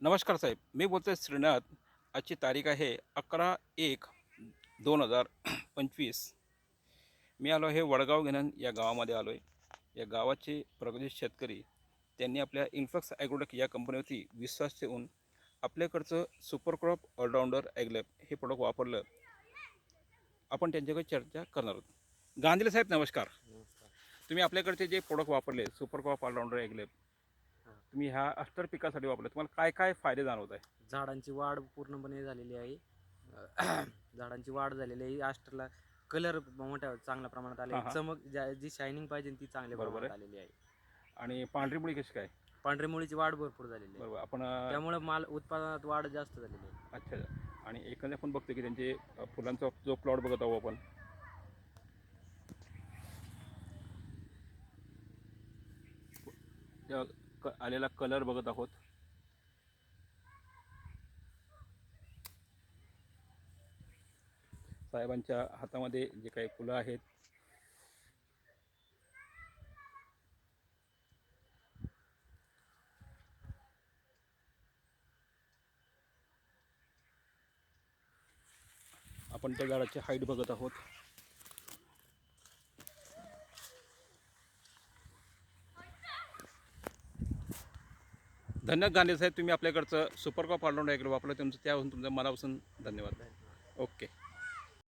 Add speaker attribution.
Speaker 1: नमस्कार साहेब मी बोलतोय श्रीनाथ. आजची तारीख आहे अकरा एक दोन हजार पंचवीस. मी आलो आहे वडगाव घेणन या गावामध्ये आलो आहे. या गावाचे प्रगतीश शेतकरी त्यांनी आपल्या इन्फ्लक्स ॲग्रोटेक या कंपनीवरती विश्वास ठेवून आपल्याकडचं सुपर क्रॉप ऑलराऊंडर ॲग्लॅब हे प्रोडक्ट वापरलं. आपण त्यांच्याकडे चर्चा करणार आहोत. गांधीले साहेब नमस्कार. तुम्ही आपल्याकडचे जे प्रोडक्ट वापरले सुपर क्रॉप ऑलराऊंडर ॲग्लॅब. तुम्ही ह्या अष्टर पिकासाठी वापरले तुम्हाला काय काय फायदे जाणवत आहे
Speaker 2: झाडांची वाढ पूर्णपणे झालेली आहे. अं, झाडांची वाढ झालेली आहे. आस्टरला कलर मोठ्या चांगल्या प्रमाणात आले.
Speaker 1: हां, हां.
Speaker 2: चमक ज्या- जी शायनिंग पाहिजे ती चांगल्या
Speaker 1: बरोबर
Speaker 2: प्रमाणात. आलेली आहे.
Speaker 1: आणि पांढरी मुळी कशी काय?
Speaker 2: पांढरी मुळीची वाढ भरपूर झालेली आहे.
Speaker 1: बरोबर. आपण अं,
Speaker 2: त्यामुळे माल उत्पादनात वाढ जास्त झालेली आहे.
Speaker 1: अच्छा आणि एकंदर आपण बघतो की त्यांचे अ, फुलांचा जो प्लॉट बघत आहोत आपण. त्या क- आलेला कलर बघत आहोत. साहेबांच्या हातामध्ये जे काही फुलं आहेत. आपण त्या झाडाची हाईट बघत आहोत. धन्यवाद गांधी साहेब तुम्ही आपल्याकडचं सुपर कॉप ऑलराऊंड ऐकलं. वापरलं तुमचं त्याहून तुमचं मनापासून धन्यवाद. ओके.